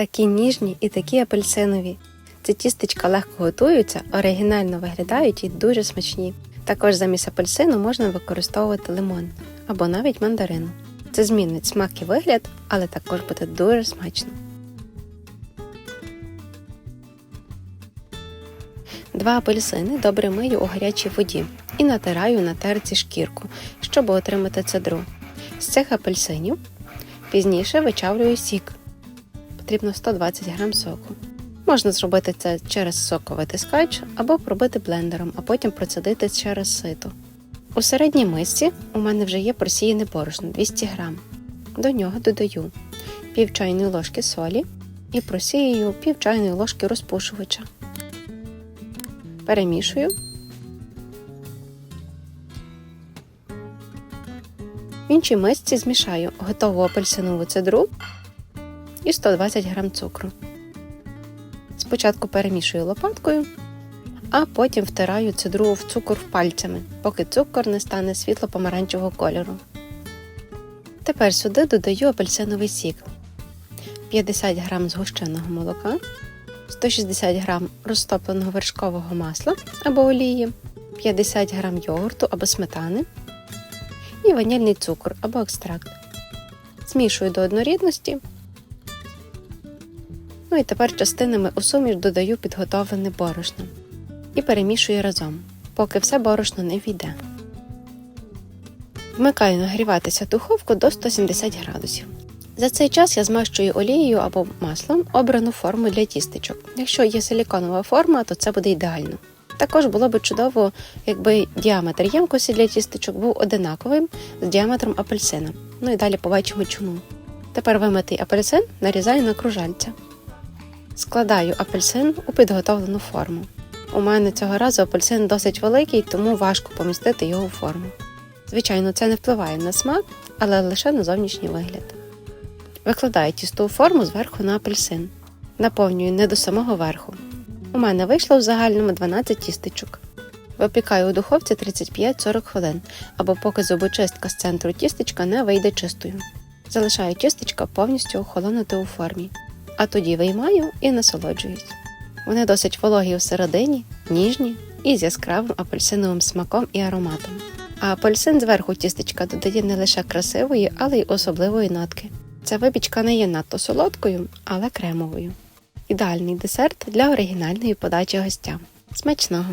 Такі ніжні і такі апельсинові. Ці тістечка легко готуються, оригінально виглядають і дуже смачні. Також замість апельсину можна використовувати лимон або навіть мандарину. Це змінить смак і вигляд, але також буде дуже смачно. Два апельсини добре мию у гарячій воді і натираю на терці шкірку, щоб отримати цедру. З цих апельсинів пізніше вичавлюю сік. Потрібно 120 г соку. Можна зробити це через соковитискач або пробити блендером, а потім процедити через сито. У середній мисці у мене вже є просіяне борошно 200 г. До нього додаю пів чайної ложки солі і просіюю пів чайної ложки розпушувача. Перемішую. В іншій мисці змішаю готову апельсинову цедру і 120 г цукру. Спочатку перемішую лопаткою, а потім втираю цедру в цукор пальцями, поки цукор не стане світло-помаранчевого кольору. Тепер сюди додаю апельсиновий сік, 50 г згущеного молока, 160 г розтопленого вершкового масла або олії, 50 г йогурту або сметани і ванільний цукор або екстракт. Змішую до однорідності. Ну і тепер частинами у суміш додаю підготовлене борошно і перемішую разом, поки все борошно не війде. Вмикаю нагріватися духовку до 170 градусів. За цей час я змащую олією або маслом обрану форму для тістечок. Якщо є силіконова форма, то це буде ідеально. Також було б чудово, якби діаметр ємкості для тістечок був одинаковим з діаметром апельсина. Ну і далі побачимо чому. Тепер вимитий апельсин нарізаю на кружальця. Складаю апельсин у підготовлену форму. У мене цього разу апельсин досить великий, тому важко помістити його у форму. Звичайно, це не впливає на смак, але лише на зовнішній вигляд. Викладаю тісто у форму зверху на апельсин. Наповнюю не до самого верху. У мене вийшло в загальному 12 тістечок. Випікаю у духовці 35-40 хвилин, або поки зубочистка з центру тістечка не вийде чистою. Залишаю тістечка повністю охолонути у формі, а тоді виймаю і насолоджуюсь. Вони досить вологі всередині, ніжні і з яскравим апельсиновим смаком і ароматом. А апельсин зверху тістечка додає не лише красивої, але й особливої нотки. Ця випічка не є надто солодкою, але кремовою. Ідеальний десерт для оригінальної подачі гостям. Смачного!